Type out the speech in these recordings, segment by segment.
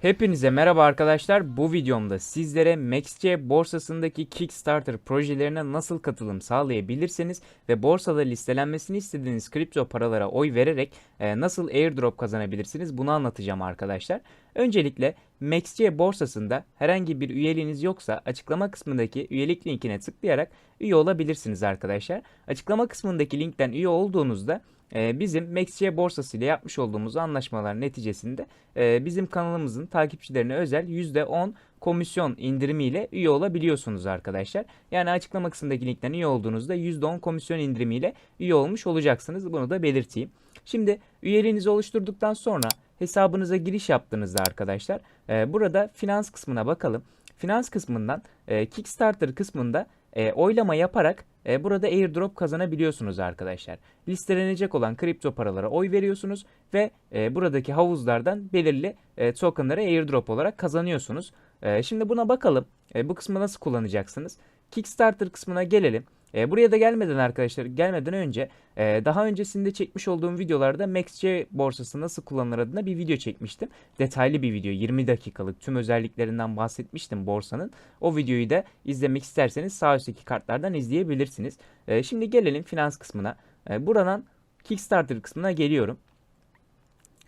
Hepinize merhaba arkadaşlar. Bu videomda sizlere MaxC borsasındaki Kickstarter projelerine nasıl katılım sağlayabilirsiniz ve borsada listelenmesini istediğiniz kripto paralara oy vererek e, nasıl airdrop kazanabilirsiniz bunu anlatacağım arkadaşlar. Öncelikle MaxC borsasında herhangi bir üyeliğiniz yoksa açıklama kısmındaki üyelik linkine tıklayarak üye olabilirsiniz arkadaşlar. Açıklama kısmındaki linkten üye olduğunuzda e, bizim MaxC borsası ile yapmış olduğumuz anlaşmalar neticesinde e, bizim kanalımızın takipçilerine özel %10 komisyon indirimiyle üye olabiliyorsunuz arkadaşlar. Yani açıklama kısmındaki linkten üye olduğunuzda %10 komisyon indirimiyle üye olmuş olacaksınız. Bunu da belirteyim. Şimdi üyeliğinizi oluşturduktan sonra hesabınıza giriş yaptığınızda arkadaşlar e, burada finans kısmına bakalım. Finans kısmından e, Kickstarter kısmında oylama yaparak e, burada airdrop kazanabiliyorsunuz arkadaşlar. Listelenecek olan kripto paralara oy veriyorsunuz ve e, buradaki havuzlardan belirli e, tokenları airdrop olarak kazanıyorsunuz. E, şimdi buna bakalım. E, bu kısmı nasıl kullanacaksınız? Kickstarter kısmına gelelim. E, buraya da gelmeden arkadaşlar gelmeden önce e, daha öncesinde çekmiş olduğum videolarda MaxC borsası nasıl kullanılır adına bir video çekmiştim. Detaylı bir video 20 dakikalık tüm özelliklerinden bahsetmiştim borsanın. O videoyu da izlemek isterseniz sağ üstteki kartlardan izleyebilirsiniz. E, şimdi gelelim finans kısmına. E, buradan Kickstarter kısmına geliyorum.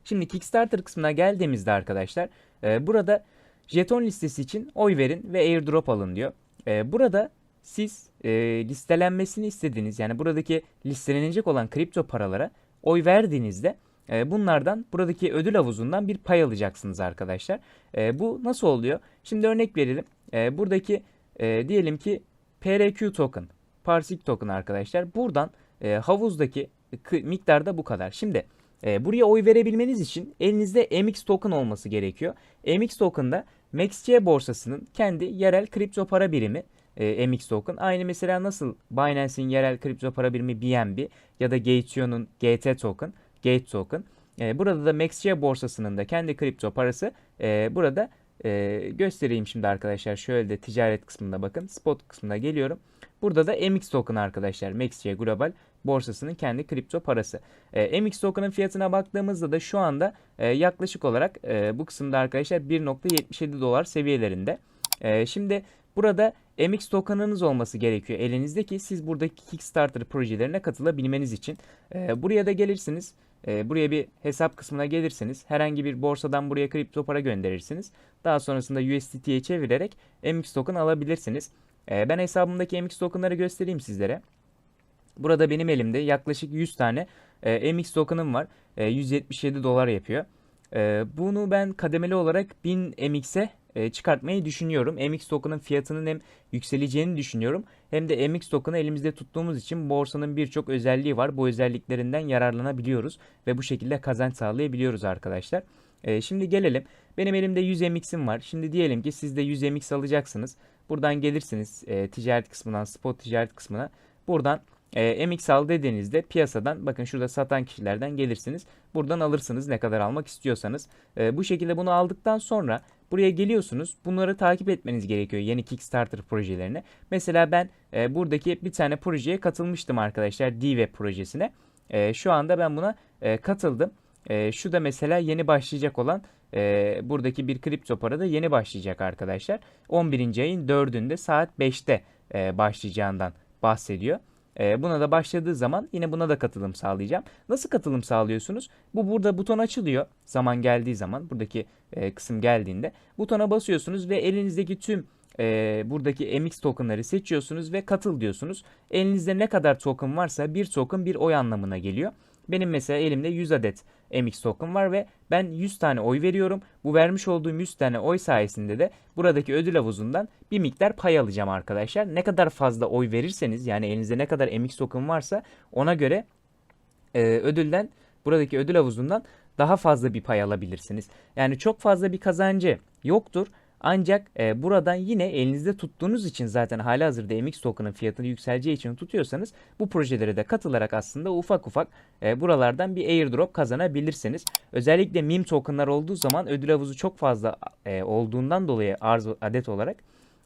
Şimdi Kickstarter kısmına geldiğimizde arkadaşlar e, burada jeton listesi için oy verin ve airdrop alın diyor. E, burada siz e, listelenmesini istediğiniz yani buradaki listelenecek olan kripto paralara oy verdiğinizde e, bunlardan buradaki ödül havuzundan bir pay alacaksınız arkadaşlar. E, bu nasıl oluyor? Şimdi örnek verelim. E, buradaki e, diyelim ki PRQ token, Parsec token arkadaşlar. Buradan e, havuzdaki kı- miktar da bu kadar. Şimdi e, buraya oy verebilmeniz için elinizde MX token olması gerekiyor. MX token da MaxC borsasının kendi yerel kripto para birimi e, MX token. Aynı mesela nasıl Binance'in yerel kripto para birimi BNB ya da Gateion'un GT token, Gate token. E, burada da MaxC borsasının da kendi kripto parası e, burada e, göstereyim şimdi arkadaşlar. Şöyle de ticaret kısmında bakın. Spot kısmına geliyorum. Burada da MX token arkadaşlar. MaxC Global borsasının kendi kripto parası. E, MX token'ın fiyatına baktığımızda da şu anda e, yaklaşık olarak e, bu kısımda arkadaşlar 1.77 dolar seviyelerinde. E, şimdi burada MX token'ınız olması gerekiyor elinizde ki siz buradaki Kickstarter projelerine katılabilmeniz için. E, buraya da gelirsiniz. E, buraya bir hesap kısmına gelirsiniz. Herhangi bir borsadan buraya kripto para gönderirsiniz. Daha sonrasında USDT'ye çevirerek MX token alabilirsiniz. E, ben hesabımdaki MX token'ları göstereyim sizlere. Burada benim elimde yaklaşık 100 tane e, MX token'ım var. E, 177 dolar yapıyor. E, bunu ben kademeli olarak 1000 MX'e e, çıkartmayı düşünüyorum. MX token'ın fiyatının hem yükseleceğini düşünüyorum hem de MX token'ı elimizde tuttuğumuz için borsanın birçok özelliği var. Bu özelliklerinden yararlanabiliyoruz ve bu şekilde kazanç sağlayabiliyoruz arkadaşlar. E, şimdi gelelim. Benim elimde 100 MX'im var. Şimdi diyelim ki siz de 100 MX alacaksınız. Buradan gelirsiniz e, ticaret kısmından, spot ticaret kısmına. Buradan e, MX al dediğinizde piyasadan bakın şurada satan kişilerden gelirsiniz. Buradan alırsınız ne kadar almak istiyorsanız. E, bu şekilde bunu aldıktan sonra buraya geliyorsunuz. Bunları takip etmeniz gerekiyor yeni Kickstarter projelerine. Mesela ben e, buradaki bir tane projeye katılmıştım arkadaşlar. D-Web projesine. E, şu anda ben buna e, katıldım. E, şu da mesela yeni başlayacak olan e, buradaki bir kripto para da yeni başlayacak arkadaşlar. 11. ayın 4'ünde saat 5'te e, başlayacağından bahsediyor. E, buna da başladığı zaman yine buna da katılım sağlayacağım. Nasıl katılım sağlıyorsunuz? Bu burada buton açılıyor. Zaman geldiği zaman buradaki e, kısım geldiğinde butona basıyorsunuz ve elinizdeki tüm e, buradaki MX tokenları seçiyorsunuz ve katıl diyorsunuz. Elinizde ne kadar token varsa bir token bir oy anlamına geliyor. Benim mesela elimde 100 adet MX token var ve ben 100 tane oy veriyorum. Bu vermiş olduğum 100 tane oy sayesinde de buradaki ödül havuzundan bir miktar pay alacağım arkadaşlar. Ne kadar fazla oy verirseniz yani elinizde ne kadar MX token varsa ona göre e, ödülden buradaki ödül havuzundan daha fazla bir pay alabilirsiniz. Yani çok fazla bir kazancı yoktur. Ancak e, buradan yine elinizde tuttuğunuz için zaten hali hazırda MX token'ın fiyatını yükseleceği için tutuyorsanız bu projelere de katılarak aslında ufak ufak e, buralardan bir airdrop kazanabilirsiniz. Özellikle meme token'lar olduğu zaman ödül havuzu çok fazla e, olduğundan dolayı arz adet olarak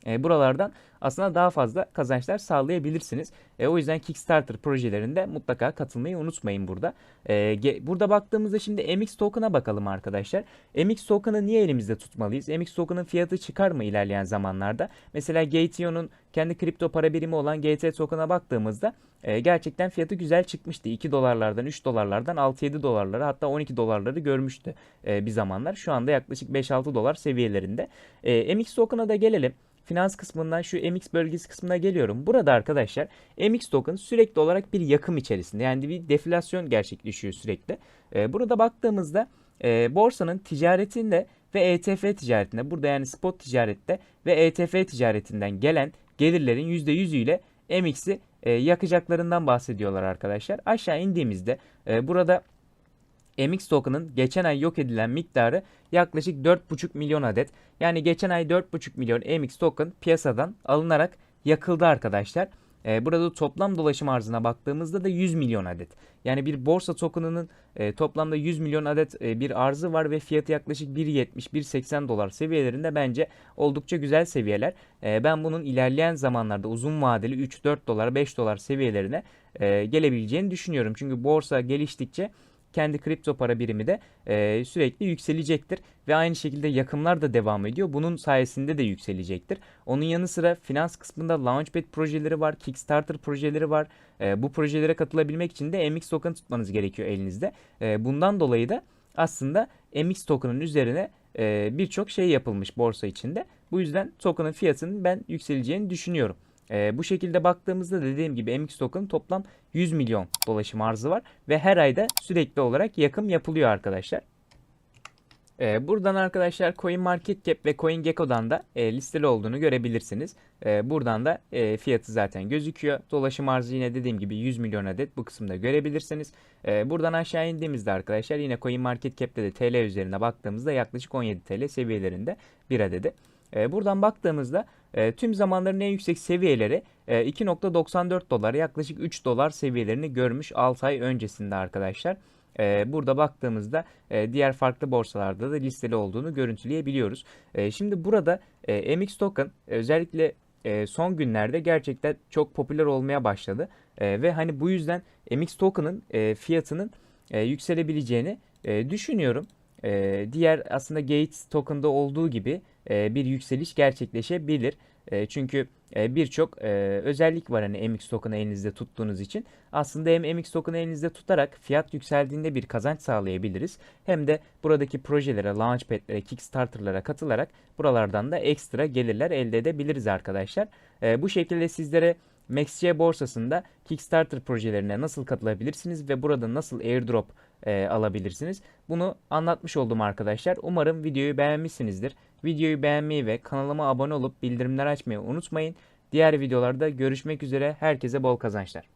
e, buralardan aslında daha fazla kazançlar sağlayabilirsiniz. E, o yüzden Kickstarter projelerinde mutlaka katılmayı unutmayın burada. E, burada baktığımızda şimdi MX token'a bakalım arkadaşlar. MX token'ı niye elimizde tutmalıyız? MX token'ın fiyatı çıkar mı ilerleyen zamanlarda? Mesela Gateion'un kendi kripto para birimi olan GT token'a baktığımızda e, gerçekten fiyatı güzel çıkmıştı. 2 dolarlardan 3 dolarlardan 6-7 dolarları hatta 12 dolarları görmüştü e, bir zamanlar. Şu anda yaklaşık 5-6 dolar seviyelerinde. E, MX token'a da gelelim finans kısmından şu MX bölgesi kısmına geliyorum. Burada arkadaşlar MX token sürekli olarak bir yakım içerisinde. Yani bir deflasyon gerçekleşiyor sürekli. Ee, burada baktığımızda e, borsanın ticaretinde ve ETF ticaretinde burada yani spot ticarette ve ETF ticaretinden gelen gelirlerin %100'üyle MX'i e, yakacaklarından bahsediyorlar arkadaşlar. Aşağı indiğimizde e, burada MX token'ın geçen ay yok edilen miktarı yaklaşık 4,5 milyon adet. Yani geçen ay 4,5 milyon MX token piyasadan alınarak yakıldı arkadaşlar. Ee, burada toplam dolaşım arzına baktığımızda da 100 milyon adet. Yani bir borsa token'ının e, toplamda 100 milyon adet e, bir arzı var ve fiyatı yaklaşık 1.70-1.80 dolar seviyelerinde bence oldukça güzel seviyeler. E, ben bunun ilerleyen zamanlarda uzun vadeli 3-4 dolar 5 dolar seviyelerine e, gelebileceğini düşünüyorum. Çünkü borsa geliştikçe kendi kripto para birimi de e, sürekli yükselecektir. Ve aynı şekilde yakımlar da devam ediyor. Bunun sayesinde de yükselecektir. Onun yanı sıra finans kısmında Launchpad projeleri var, Kickstarter projeleri var. E, bu projelere katılabilmek için de MX token tutmanız gerekiyor elinizde. E, bundan dolayı da aslında MX token'ın üzerine e, birçok şey yapılmış borsa içinde. Bu yüzden token'ın fiyatının ben yükseleceğini düşünüyorum. E, bu şekilde baktığımızda dediğim gibi MX token toplam 100 milyon dolaşım arzı var ve her ayda sürekli olarak yakım yapılıyor arkadaşlar. E, buradan arkadaşlar CoinMarketCap ve CoinGecko'dan da e, listeli olduğunu görebilirsiniz. E, buradan da e, fiyatı zaten gözüküyor. Dolaşım arzı yine dediğim gibi 100 milyon adet bu kısımda görebilirsiniz. E, buradan aşağı indiğimizde arkadaşlar yine CoinMarketCap'te de TL üzerine baktığımızda yaklaşık 17 TL seviyelerinde bir adedi. E, buradan baktığımızda e, tüm zamanların en yüksek seviyeleri e, 2.94 dolar yaklaşık 3 dolar seviyelerini görmüş 6 ay öncesinde arkadaşlar. E, burada baktığımızda e, diğer farklı borsalarda da listeli olduğunu görüntüleyebiliyoruz. E, şimdi burada e, MX token özellikle e, son günlerde gerçekten çok popüler olmaya başladı. E, ve hani bu yüzden MX token'ın e, fiyatının e, yükselebileceğini e, düşünüyorum. E, diğer aslında Gates token'da olduğu gibi e, bir yükseliş gerçekleşebilir. E, çünkü e, birçok özellik var hani MX token'ı elinizde tuttuğunuz için. Aslında hem MX token'ı elinizde tutarak fiyat yükseldiğinde bir kazanç sağlayabiliriz. Hem de buradaki projelere, launchpad'lere, kickstarter'lara katılarak buralardan da ekstra gelirler elde edebiliriz arkadaşlar. Bu şekilde sizlere MaxC borsasında Kickstarter projelerine nasıl katılabilirsiniz ve burada nasıl airdrop e, alabilirsiniz? Bunu anlatmış oldum arkadaşlar. Umarım videoyu beğenmişsinizdir. Videoyu beğenmeyi ve kanalıma abone olup bildirimler açmayı unutmayın. Diğer videolarda görüşmek üzere. Herkese bol kazançlar.